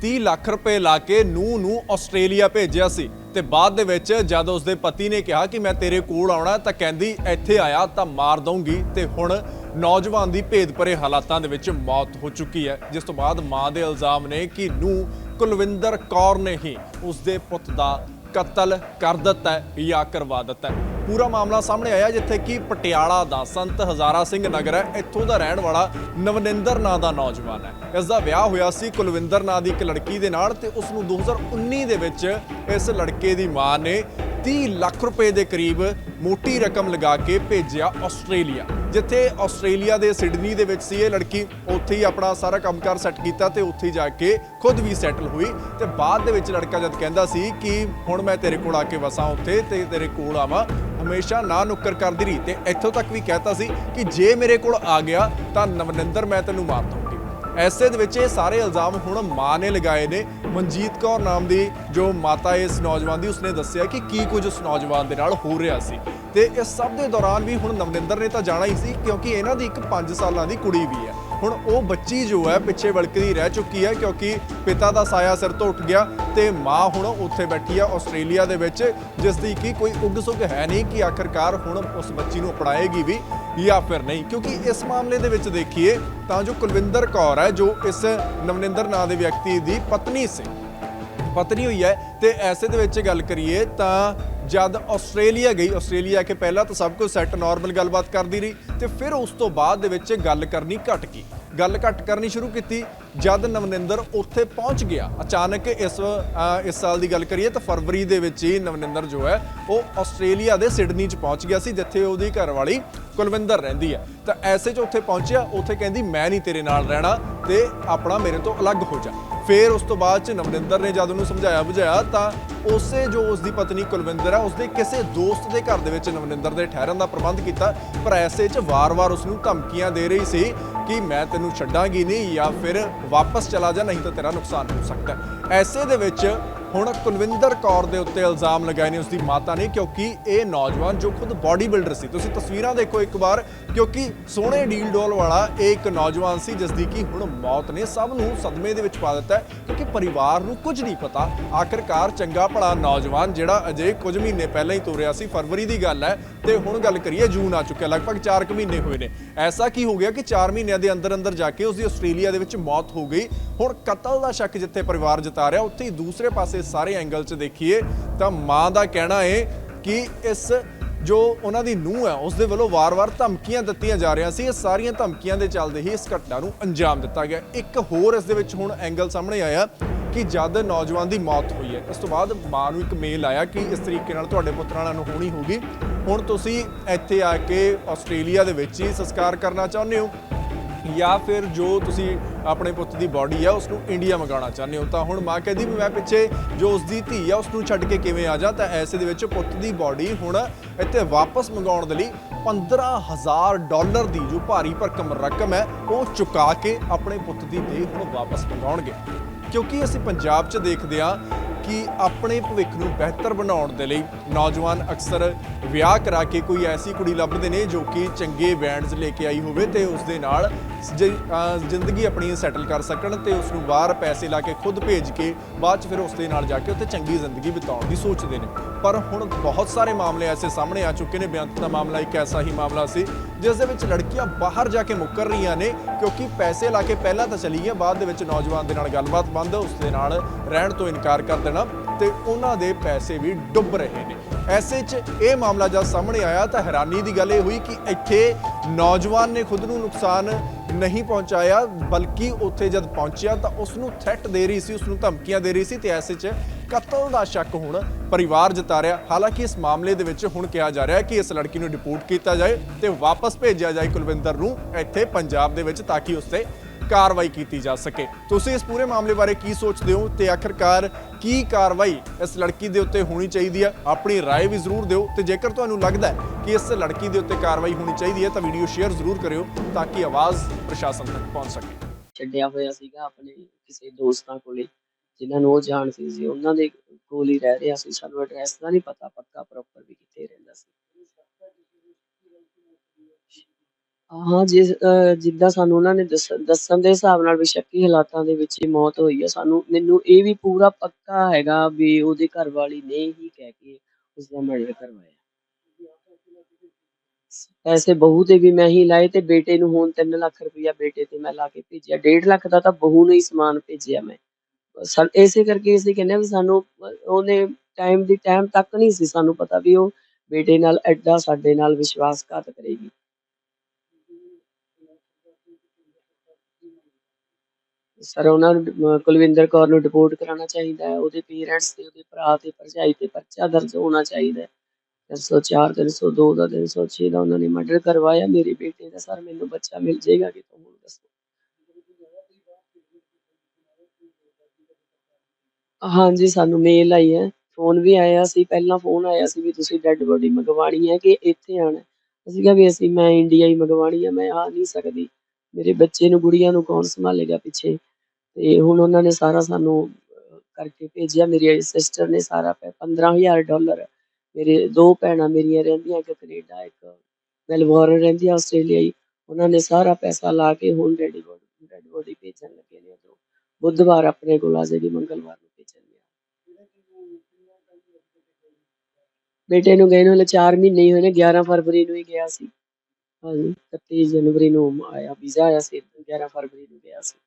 30 ਲੱਖ ਰੁਪਏ ਲਾ ਕੇ ਨੂੰ ਨੂੰ ਆਸਟ੍ਰੇਲੀਆ ਭੇਜਿਆ ਸੀ। ਤੇ ਬਾਅਦ ਦੇ ਵਿੱਚ ਜਦ ਉਸਦੇ ਪਤੀ ਨੇ ਕਿਹਾ ਕਿ ਮੈਂ ਤੇਰੇ ਕੋਲ ਆਉਣਾ, ਤਾਂ ਕਹਿੰਦੀ, ਇੱਥੇ ਆਇਆ ਤਾਂ ਮਾਰ ਦਊਂਗੀ। ਤੇ ਹੁਣ ਨੌਜਵਾਨ ਦੀ ਭੇਦ ਭਰੇ ਹਾਲਾਤਾਂ ਦੇ ਵਿੱਚ ਮੌਤ ਹੋ ਚੁੱਕੀ ਹੈ। ਜਿਸ ਤੋਂ ਬਾਅਦ ਮਾਂ ਦੇ ਇਲਜ਼ਾਮ ਨੇ ਕਿ ਨੂੰ ਕੁਲਵਿੰਦਰ ਕੌਰ ਨੇ ਹੀ ਉਸਦੇ ਪੁੱਤ ਦਾ ਕਤਲ ਕਰ ਦਿੱਤਾ ਜਾਂ ਕਰਵਾ ਦਿੱਤਾ ਪੂਰਾ ਮਾਮਲਾ ਸਾਹਮਣੇ ਆਇਆ ਜਿੱਥੇ ਕਿ ਪਟਿਆਲਾ ਦਾ ਸੰਤ ਹਜ਼ਾਰਾ ਸਿੰਘ ਨਗਰ ਹੈ। ਇੱਥੋਂ ਦਾ ਰਹਿਣ ਵਾਲਾ ਨਵਨਿੰਦਰ ਨਾਂ ਦਾ ਨੌਜਵਾਨ ਹੈ। ਇਸ ਦਾ ਵਿਆਹ ਹੋਇਆ ਸੀ ਕੁਲਵਿੰਦਰ ਨਾਂ ਦੀ ਇੱਕ ਲੜਕੀ ਦੇ ਨਾਲ ਤੇ ਉਸ ਨੂੰ 2019 ਦੇ ਵਿੱਚ ਇਸ ਲੜਕੇ ਦੀ ਮਾਂ ਨੇ 30 ਲੱਖ ਰੁਪਏ ਦੇ ਕਰੀਬ ਮੋਟੀ ਰਕਮ ਲਗਾ ਕੇ ਭੇਜਿਆ ਆਸਟ੍ਰੇਲੀਆ, ਜਿੱਥੇ ਆਸਟ੍ਰੇਲੀਆ ਦੇ ਸਿਡਨੀ ਦੇ ਵਿੱਚ ਸੀ ਇਹ ਲੜਕੀ। ਉੱਥੇ ਹੀ ਆਪਣਾ ਸਾਰਾ ਕੰਮਕਾਰ ਸੈੱਟ ਕੀਤਾ ਤੇ ਉੱਥੇ ਹੀ ਜਾ ਕੇ ਖੁਦ ਵੀ ਸੈਟਲ ਹੋਈ ਤੇ ਬਾਅਦ ਦੇ ਵਿੱਚ ਲੜਕਾ ਜਦ ਕਹਿੰਦਾ ਸੀ ਕਿ ਹੁਣ ਮੈਂ ਤੇਰੇ ਕੋਲ ਆ ਕੇ ਵਸਾਂ ਉੱਥੇ ਤੇ ਤੇਰੇ ਕੋਲ ਆਵਾਂ ਹਮੇਸ਼ਾ ਨਾ ਨੁੱਕਰ ਕਰਦੀ ਰਹੀ ਤੇ ਇੱਥੋਂ ਤੱਕ ਵੀ ਕਹਿਤਾ ਸੀ ਕਿ ਜੇ ਮੇਰੇ ਕੋਲ ਆ ਗਿਆ ਤਾਂ ਨਵਨਿੰਦਰ ਮੈਂ ਤੈਨੂੰ ਮਾਰ ਦਊਂਗੀ। ਐਸੇ ਦੇ ਵਿੱਚ ਇਹ ਸਾਰੇ ਇਲਜ਼ਾਮ ਹੁਣ ਮਾਂ ਨੇ ਲਗਾਏ ਨੇ। ਮਨਜੀਤ ਕੌਰ ਨਾਮ ਦੀ ਜੋ ਮਾਤਾ ਇਸ ਨੌਜਵਾਨ ਦੀ, ਉਸਨੇ ਦੱਸਿਆ ਕਿ ਕੀ ਕੁਝ ਉਸ ਨੌਜਵਾਨ ਦੇ ਨਾਲ ਹੋ ਰਿਹਾ ਸੀ। ਤੇ ਇਸ ਸਭ ਦੇ ਦੌਰਾਨ ਵੀ ਹੁਣ ਨਵਨਿੰਦਰ ਨੇ ਤਾਂ ਜਾਣਾ ਹੀ ਸੀ ਕਿਉਂਕਿ ਇਹਨਾਂ ਦੀ ਇੱਕ 5 ਸਾਲਾਂ ਦੀ ਕੁੜੀ ਵੀ ਹੈ। ਹੁਣ ਉਹ ਬੱਚੀ ਜੋ ਹੈ ਪਿੱਛੇ ਵਲਕਦੀ ਰਹਿ ਚੁੱਕੀ ਹੈ ਕਿਉਂਕਿ ਪਿਤਾ ਦਾ ਸਾਇਆ ਸਿਰ ਤੋਂ ਉੱਠ ਗਿਆ ਤੇ ਮਾਂ ਹੁਣ ਉੱਥੇ ਬੈਠੀ ਆ ਆਸਟ੍ਰੇਲੀਆ ਦੇ ਵਿੱਚ, ਜਿਸ ਦੀ ਕਿ ਕੋਈ ਉੱਗ ਸੁੱਗ ਹੈ ਨਹੀਂ ਕਿ ਆਖਰਕਾਰ ਹੁਣ ਉਸ ਬੱਚੀ ਨੂੰ ਅਪਣਾਏਗੀ ਵੀ ਜਾਂ ਫਿਰ ਨਹੀਂ। ਕਿਉਂਕਿ ਇਸ ਮਾਮਲੇ ਦੇ ਵਿੱਚ ਦੇਖੀਏ ਤਾਂ ਜੋ ਕੁਲਵਿੰਦਰ ਕੌਰ ਹੈ, ਜੋ ਇਸ ਨਵਨਿੰਦਰ ਨਾਂ ਦੇ ਵਿਅਕਤੀ ਦੀ ਪਤਨੀ ਸੀ, ਪਤਨੀ ਹੋਈ ਹੈ ਤੇ ਐਸੇ ਦੇ ਵਿੱਚ ਗੱਲ ਕਰੀਏ ਤਾਂ ਜਦ ਆਸਟ੍ਰੇਲੀਆ ਗਈ, ਆਸਟ੍ਰੇਲੀਆ ਕੇ ਪਹਿਲਾਂ ਤਾਂ ਸਭ ਕੁਝ ਸੈੱਟ ਨਾਰਮਲ ਗੱਲਬਾਤ ਕਰਦੀ ਰਹੀ ਤੇ ਫਿਰ ਉਸ ਤੋਂ ਬਾਅਦ ਦੇ ਵਿੱਚ ਗੱਲ ਕਰਨੀ ਘਟ ਗਈ ਗੱਲ ਘੱਟ ਕਰਨੀ ਸ਼ੁਰੂ ਕੀਤੀ, ਜਦ ਨਵਨਿੰਦਰ ਉੱਥੇ ਪਹੁੰਚ ਗਿਆ। ਅਚਾਨਕ ਇਸ ਇਸ ਸਾਲ ਦੀ ਗੱਲ ਕਰੀਏ ਤਾਂ ਫਰਵਰੀ ਦੇ ਵਿੱਚ ਹੀ ਨਵਨਿੰਦਰ ਜੋ ਹੈ, ਉਹ ਆਸਟ੍ਰੇਲੀਆ ਦੇ ਸਿਡਨੀ 'ਚ ਪਹੁੰਚ ਗਿਆ ਸੀ, ਜਿੱਥੇ ਉਹਦੀ ਘਰਵਾਲੀ ਕੁਲਵਿੰਦਰ ਰਹਿੰਦੀ ਹੈ। ਤਾਂ ਐਸੇ 'ਚ ਉੱਥੇ ਪਹੁੰਚਿਆ, ਉੱਥੇ ਕਹਿੰਦੀ, ਮੈਂ ਨਹੀਂ ਤੇਰੇ ਨਾਲ ਰਹਿਣਾ ਤੇ ਆਪਣਾ ਮੇਰੇ ਤੋਂ ਅਲੱਗ ਹੋ ਜਾ। ਫਿਰ ਉਸ ਤੋਂ ਬਾਅਦ ਚ ਨਵਨਿੰਦਰ ਨੇ ਜਦ ਉਹਨੂੰ ਸਮਝਾਇਆ ਬੁਝਾਇਆ ਤਾਂ ਉਸੇ ਜੋ ਉਸ ਦੀ ਪਤਨੀ ਕੁਲਵਿੰਦਰ ਹੈ ਉਸਦੇ ਕਿਸੇ ਦੋਸਤ ਦੇ ਘਰ ਦੇ ਵਿੱਚ ਨਵਨਿੰਦਰ ਦੇ ਠਹਿਰਨ ਦਾ ਪ੍ਰਬੰਧ ਕੀਤਾ। ਪਰ ਐਸੇ 'ਚ ਵਾਰ-ਵਾਰ ਉਸ ਨੂੰ ਧਮਕੀਆਂ ਦੇ ਰਹੀ ਸੀ ਕਿ ਮੈਂ ਤੈਨੂੰ ਛੱਡਾਂਗੀ ਨਹੀਂ ਜਾਂ ਫਿਰ ਵਾਪਸ ਚਲਾ ਜਾ, ਨਹੀਂ ਤਾਂ ਤੇਰਾ ਨੁਕਸਾਨ ਹੋ ਸਕਦਾ ਹੈ। ਐਸੇ ਦੇ ਵਿੱਚ ਹੁਣ ਕੁਲਵਿੰਦਰ ਕੌਰ ਦੇ ਉੱਤੇ ਇਲਜ਼ਾਮ ਲਗਾਏ ਨੇ ਉਸਦੀ ਮਾਤਾ ਨੇ, ਕਿਉਂਕਿ ਇਹ ਨੌਜਵਾਨ ਜੋ ਖੁਦ ਬਾਡੀ ਬਿਲਡਰ ਸੀ, ਤੁਸੀਂ ਤਸਵੀਰਾਂ ਦੇਖੋ ਇੱਕ ਵਾਰ, ਕਿਉਂਕਿ ਸੋਹਣੇ ਡੀਲ ਡੋਲ ਵਾਲਾ ਇਹ ਇੱਕ ਨੌਜਵਾਨ ਸੀ ਜਿਸ ਦੀ ਕਿ ਹੁਣ ਮੌਤ ਨੇ ਸਭ ਨੂੰ ਸਦਮੇ ਦੇ ਵਿੱਚ ਪਾ ਦਿੱਤਾ ਹੈ, ਕਿਉਂਕਿ ਪਰਿਵਾਰ ਨੂੰ ਕੁਝ ਨਹੀਂ ਪਤਾ। ਆਖਰਕਾਰ ਚੰਗਾ ਭਲਾ ਨੌਜਵਾਨ ਜਿਹੜਾ ਅਜੇ ਕੁਝ ਮਹੀਨੇ ਪਹਿਲਾਂ ਹੀ ਤੁਰਿਆ ਸੀ, ਫਰਵਰੀ ਦੀ ਗੱਲ ਹੈ, ਤੇ ਹੁਣ ਗੱਲ ਕਰੀਏ ਜੂਨ ਆ ਚੁੱਕਿਆ, ਲਗਭਗ 4 ਕੁ ਮਹੀਨੇ ਹੋਏ ਨੇ। ਐਸਾ ਕੀ ਹੋ ਗਿਆ ਕਿ 4 ਮਹੀਨਿਆਂ ਦੇ ਅੰਦਰ ਅੰਦਰ ਜਾ ਕੇ ਉਸਦੀ ਆਸਟ੍ਰੇਲੀਆ ਦੇ ਵਿੱਚ ਮੌਤ ਹੋ ਗਈ। ਹੁਣ ਕਤਲ ਦਾ ਸ਼ੱਕ ਜਿੱਥੇ ਪਰਿਵਾਰ ਜਤਾ ਰਿਹਾ, ਉੱਥੇ ਹੀ ਦੂਸਰੇ ਪਾਸੇ ਸਾਰੇ ਐਂਗਲ 'ਚ ਦੇਖੀਏ ਤਾਂ ਮਾਂ ਦਾ ਕਹਿਣਾ ਹੈ ਕਿ ਇਸ ਜੋ ਉਹਨਾਂ ਦੀ ਨੂੰਹ ਹੈ ਉਸ ਦੇ ਵੱਲੋਂ ਵਾਰ-ਵਾਰ ਧਮਕੀਆਂ ਦਿੱਤੀਆਂ ਜਾ ਰਹੀਆਂ ਸੀ। ਇਹ ਸਾਰੀਆਂ ਧਮਕੀਆਂ ਦੇ ਚੱਲਦੇ ਹੀ ਇਸ ਘਟਨਾ ਨੂੰ ਅੰਜਾਮ ਦਿੱਤਾ ਗਿਆ। ਇੱਕ ਹੋਰ ਇਸ ਦੇ ਵਿੱਚ ਹੁਣ ਐਂਗਲ ਸਾਹਮਣੇ ਆਇਆ ਕਿ ਜਦ ਨੌਜਵਾਨ ਦੀ ਮੌਤ ਹੋਈ ਹੈ, ਇਸ ਤੋਂ ਬਾਅਦ ਮਾਂ ਨੂੰ ਇੱਕ ਮੇਲ ਆਇਆ ਕਿ ਇਸ ਤਰੀਕੇ ਨਾਲ ਤੁਹਾਡੇ ਪੁੱਤਰ ਨਾਲ ਅਣਹੋਣੀ ਹੋ ਗਈ ਹੁਣ ਤੁਸੀਂ ਇੱਥੇ ਆ ਕੇ ਆਸਟ੍ਰੇਲੀਆ ਦੇ ਵਿੱਚ ਹੀ ਸੰਸਕਾਰ ਕਰਨਾ ਚਾਹੁੰਦੇ ਹੋ। ਜਾਂ ਫਿਰ ਜੋ ਤੁਸੀਂ ਆਪਣੇ ਪੁੱਤ ਦੀ ਬਾਡੀ ਆ ਉਸ ਨੂੰ ਇੰਡੀਆ ਮੰਗਾਉਣਾ ਚਾਹੁੰਦੇ ਹੋ, ਤਾਂ ਹੁਣ ਮਾਂ ਕਹਿੰਦੀ ਵੀ ਮੈਂ ਪਿੱਛੇ ਜੋ ਉਸ ਦੀ ਧੀ ਆ ਉਸ ਨੂੰ ਛੱਡ ਕੇ ਕਿਵੇਂ ਆ ਜਾ, ਤਾਂ ਐਸੇ ਦੇ ਵਿੱਚ ਪੁੱਤ ਦੀ ਬਾਡੀ ਹੁਣ ਇੱਥੇ ਵਾਪਸ ਮੰਗਾਉਣ ਦੇ ਲਈ 15000 ਡਾਲਰ ਦੀ ਜੋ ਭਾਰੀ ਭਰਕਮ ਰਕਮ ਹੈ, ਉਹ ਚੁਕਾ ਕੇ ਆਪਣੇ ਪੁੱਤ ਦੀ ਦੇਹ ਹੁਣ ਵਾਪਸ ਮੰਗਾਉਣਗੇ। ਕਿਉਂਕਿ ਅਸੀਂ ਪੰਜਾਬ 'ਚ ਦੇਖਦੇ ਆ ਕਿ ਆਪਣੇ ਭਵਿੱਖ ਨੂੰ ਬਿਹਤਰ ਬਣਾਉਣ ਦੇ ਲਈ ਨੌਜਵਾਨ ਅਕਸਰ ਵਿਆਹ ਕਰਾ ਕੇ ਕੋਈ ਐਸੀ ਕੁੜੀ ਲੱਭਦੇ ਨੇ ਜੋ ਕਿ ਚੰਗੇ ਬੈਂਡਸ ਲੈ ਕੇ ਆਈ ਹੋਵੇ ਤੇ ਉਸ ਦੇ ਨਾਲ ਜ- ਜ਼ਿੰਦਗੀ ਆਪਣੀ ਸੈਟਲ ਕਰ ਸਕਣ ਤੇ ਉਸ ਨੂੰ ਬਾਹਰ ਪੈਸੇ ਲਾ ਕੇ ਖੁਦ ਭੇਜ ਕੇ ਬਾਅਦ ਚ ਫਿਰ ਉਸ ਦੇ ਨਾਲ ਜਾ ਕੇ ਉੱਥੇ ਚੰਗੀ ਜ਼ਿੰਦਗੀ ਬਿਤਾਉਣ ਦੀ ਸੋਚਦੇ ਨੇ। ਪਰ ਹੁਣ ਬਹੁਤ ਸਾਰੇ ਮਾਮਲੇ ਐਸੇ ਸਾਹਮਣੇ ਆ ਚੁੱਕੇ ਨੇ। ਬੇਅੰਤ ਦਾ ਮਾਮਲਾ ਇੱਕ ਐਸਾ ਹੀ ਮਾਮਲਾ ਸੀ, ਜਿਸ ਦੇ ਵਿੱਚ ਲੜਕੀਆਂ ਬਾਹਰ ਜਾ ਕੇ ਮੁੱਕਰ ਰਹੀਆਂ ਨੇ ਕਿਉਂਕਿ ਪੈਸੇ ਲਾ ਕੇ ਪਹਿਲਾਂ ਤਾਂ ਚਲੀ ਗਈਆਂ, ਬਾਅਦ ਦੇ ਵਿੱਚ ਨੌਜਵਾਨ ਦੇ ਨਾਲ ਗੱਲਬਾਤ ਬੰਦ, ਉਸ ਦੇ ਨਾਲ ਰਹਿਣ ਤੋਂ ਇਨਕਾਰ ਕਰ ਦੇਣਾ ਤੇ ਉਹਨਾਂ ਦੇ ਪੈਸੇ ਵੀ ਡੁੱਬ ਰਹੇ ਨੇ। ਐਸੇ 'ਚ ਇਹ ਮਾਮਲਾ ਜਦ ਸਾਹਮਣੇ ਆਇਆ ਤਾਂ ਹੈਰਾਨੀ ਦੀ ਗੱਲ ਇਹ ਹੋਈ ਕਿ ਇੱਥੇ ਨੌਜਵਾਨ ਨੇ ਖੁਦ ਨੂੰ ਨੁਕਸਾਨ ਨਹੀਂ ਪਹੁੰਚਾਇਆ, ਬਲਕਿ ਉੱਥੇ ਜਦ ਪਹੁੰਚਿਆ ਤਾਂ ਉਸ ਨੂੰ ਥ੍ਰੈਟ ਦੇ ਰਹੀ ਸੀ ਉਸ ਨੂੰ ਧਮਕੀਆਂ ਦੇ ਰਹੀ ਸੀ ਤੇ ਐਸੇ 'ਚ ਕਤਲ ਦਾ ਸ਼ੱਕ ਹੁਣ ਪਰਿਵਾਰ ਜਤਾ ਰਿਹਾ ਹਾਲਾਂਕਿ ਇਸ ਮਾਮਲੇ ਦੇ ਵਿੱਚ ਹੁਣ ਕਿਹਾ ਜਾ ਰਿਹਾ ਹੈ ਕਿ ਇਸ ਲੜਕੀ ਨੂੰ ਡਿਪੋਰਟ ਕੀਤਾ ਜਾਏ ਤੇ ਵਾਪਸ ਭੇਜਿਆ ਜਾਏ ਕੁਲਵਿੰਦਰ ਨੂੰ ਇੱਥੇ ਪੰਜਾਬ ਦੇ ਵਿੱਚ ਤਾਂ ਕਿ ਉਸ ਤੇ ਕਾਰਵਾਈ ਕੀਤੀ ਜਾ ਸਕੇ ਤੁਸੀਂ ਇਸ ਪੂਰੇ ਮਾਮਲੇ ਬਾਰੇ ਕੀ ਸੋਚਦੇ ਹੋ ਤੇ ਆਖਰਕਾਰ ਕੀ ਕਾਰਵਾਈ ਇਸ ਲੜਕੀ ਦੇ ਉੱਤੇ ਹੋਣੀ ਚਾਹੀਦੀ ਹੈ ਆਪਣੀ رائے ਵੀ ਜ਼ਰੂਰ ਦਿਓ ਤੇ ਜੇਕਰ ਤੁਹਾਨੂੰ ਲੱਗਦਾ ਹੈ ਕਿ ਇਸ ਲੜਕੀ ਦੇ ਉੱਤੇ ਕਾਰਵਾਈ ਹੋਣੀ ਚਾਹੀਦੀ ਹੈ ਤਾਂ ਵੀਡੀਓ ਸ਼ੇਅਰ ਜ਼ਰੂਰ ਕਰਿਓ ਤਾਂ ਕਿ ਆਵਾਜ਼ ਪ੍ਰਸ਼ਾਸਨ ਤੱਕ ਪਹੁੰਚ ਸਕੇ ਛੱਡਿਆ ਹੋਇਆ ਸੀਗਾ ਆਪਣੇ ਕਿਸੇ ਦੋਸਤਾਂ ਕੋਲੇ ਜਿਨ੍ਹਾਂ ਨੂੰ ਉਹ ਜਾਣਦੇ ਸੀ, ਉਹਨਾਂ ਦੇ ਕੋਲ ਹੀ ਰਹਿ ਰਿਹਾ ਸੀ। ਸਾਨੂੰ ਐਡਰੈਸ ਦਾ ਨਹੀਂ ਪਤਾ, ਪੱਕਾ ਪ੍ਰੋਪਰ ਵੀ ਕਿੱਥੇ ਰਹਿੰਦਾ ਸੀ। ਹਾਂ, ਜਿਸ ਜਿੱਦਾਂ ਸਾਨੂੰ ਉਹਨਾਂ ਨੇ ਦੱਸਣ ਦੇ ਹਿਸਾਬ ਨਾਲ ਵੀ ਸ਼ੱਕੀ ਹਾਲਾਤਾਂ ਦੇ ਵਿੱਚ ਹੀ ਮੌਤ ਹੋਈ ਹੈ ਸਾਨੂੰ, ਮੈਨੂੰ ਇਹ ਵੀ ਪੂਰਾ ਪੱਕਾ ਹੈਗਾ ਵੀ ਉਹਦੇ ਘਰ ਵਾਲੀ ਨੇ ਹੀ ਕਹਿ ਕੇ ਉਸ ਦਾ ਮਰਡਰ ਕਰਵਾਇਆ। ਪੈਸੇ ਬਹੂ ਤੇ ਵੀ ਮੈਂ ਹੀ ਲਾਏ ਤੇ ਬੇਟੇ ਨੂੰ ਹੁਣ 3 ਲੱਖ ਰੁਪਇਆ ਬੇਟੇ ਤੇ ਮੈਂ ਲਾ ਕੇ ਭੇਜਿਆ। 1.5 ਲੱਖ ਦਾ ਤਾਂ ਬਹੂ ਨੂੰ ਹੀ ਸਮਾਨ ਭੇਜਿਆ ਮੈਂ। ਸਾ- ਇਸੇ ਕਰਕੇ ਅਸੀਂ ਕਹਿੰਦੇ ਹਾਂ ਵੀ ਸਾਨੂੰ, ਉਹਨੇ ਟਾਈਮ ਦੀ ਟਾਈਮ ਤੱਕ ਨਹੀਂ ਸੀ ਸਾਨੂੰ ਪਤਾ ਵੀ ਉਹ ਬੇਟੇ ਨਾਲ ਐਡਾ ਸਾਡੇ ਨਾਲ ਵਿਸ਼ਵਾਸਘਾਤ ਕਰੇਗੀ। ਸਰ, ਉਹਨਾਂ ਨੂੰ ਕੁਲਵਿੰਦਰ ਕੌਰ ਨੂੰ ਡਿਪੋਰਟ ਕਰਾਉਣਾ ਚਾਹੀਦਾ ਹੈ, ਉਹਦੇ ਪੇਰੈਂਟਸ ਤੇ, ਉਹਦੇ ਭਰਾ ਤੇ ਭਰਜਾਈ ਤੇ ਪਰਚਾ ਦਰਜ ਹੋਣਾ ਚਾਹੀਦਾ ਹੈ। 304 302 ਦਾ 306 ਦਾ ਉਹਨਾਂ ਨੇ ਮਰਡਰ ਕਰਵਾਇਆ, ਮੇਰੇ ਬੇਟੇ ਦਾ ਸਰ ਮੈਨੂੰ ਬੱਚਾ ਮਿਲ ਜਾਏਗਾ ਕਿ ਤੁਹਾਨੂੰ ਦੱਸੋ ਹਾਂਜੀ ਸਾਨੂੰ ਮੇਲ ਆਈ ਹੈ। ਫੋਨ ਵੀ ਆਇਆ ਸੀ। ਪਹਿਲਾਂ ਫੋਨ ਆਇਆ ਸੀ ਵੀ ਤੁਸੀਂ ਡੈੱਡ ਬੋਡੀ ਮੰਗਵਾਣੀ ਹੈ ਕਿ ਇੱਥੇ ਆਣਾ ਹੈ। ਅਸੀਂ ਕਿਹਾ ਵੀ ਅਸੀਂ ਮੈਂ ਇੰਡੀਆ ਹੀ ਮੰਗਵਾਣੀ ਹੈ ਮੈਂ ਆ ਨਹੀਂ ਸਕਦੀ। ਮੇਰੇ ਬੱਚੇ ਨੂੰ ਗੁੜੀਆਂ ਨੂੰ ਕੌਣ ਸੰਭਾਲੇਗਾ ਪਿੱਛੇ? ਤੇ ਹੁਣ ਉਹਨਾਂ ਨੇ ਸਾਰਾ ਸਾਨੂੰ ਅਹ, ਕਰਕੇ ਭੇਜਿਆ। ਮੇਰੀ ਸਿਸਟਰ ਨੇ ਸਾਰਾ 15000 ਡਾਲਰ ਮੇਰੇ ਦੋ ਭੈਣਾਂ ਮੇਰੀਆਂ ਰਹਿੰਦੀਆਂ ਇੱਕ ਕੈਨੇਡਾ ਇੱਕ ਮੈਲਬੌਰਨ ਰਹਿੰਦੀ ਆ ਆਸਟ੍ਰੇਲੀਆ ਹੀ। ਉਹਨਾਂ ਨੇ ਸਾਰਾ ਪੈਸਾ ਲਾ ਕੇ ਹੁਣ ਡੈਡੀ ਬੋਡੀ ਡੈਡ ਬੋਡੀ ਭੇਜਣ ਲੱਗੇ ਨੇ। ਉਦੋਂ ਬੁੱਧਵਾਰ ਆਪਣੇ ਕੋਲ ਆ ਜਾਏਗੀ ਮੰਗਲਵਾਰ ਨੂੰ। ਬੇਟੇ ਨੂੰ ਗਏ ਨੂੰ ਹਲੇ 4 ਮਹੀਨੇ ਹੀ ਹੋਏ ਨੇ 11 ਫਰਵਰੀ ਨੂੰ ਹੀ ਗਿਆ ਸੀ। ਹਾਂਜੀ 31 ਜਨਵਰੀ ਨੂੰ ਆਇਆ, ਵੀਜ਼ਾ ਆਇਆ ਸੀ 11 ਫਰਵਰੀ ਨੂੰ ਗਿਆ ਸੀ।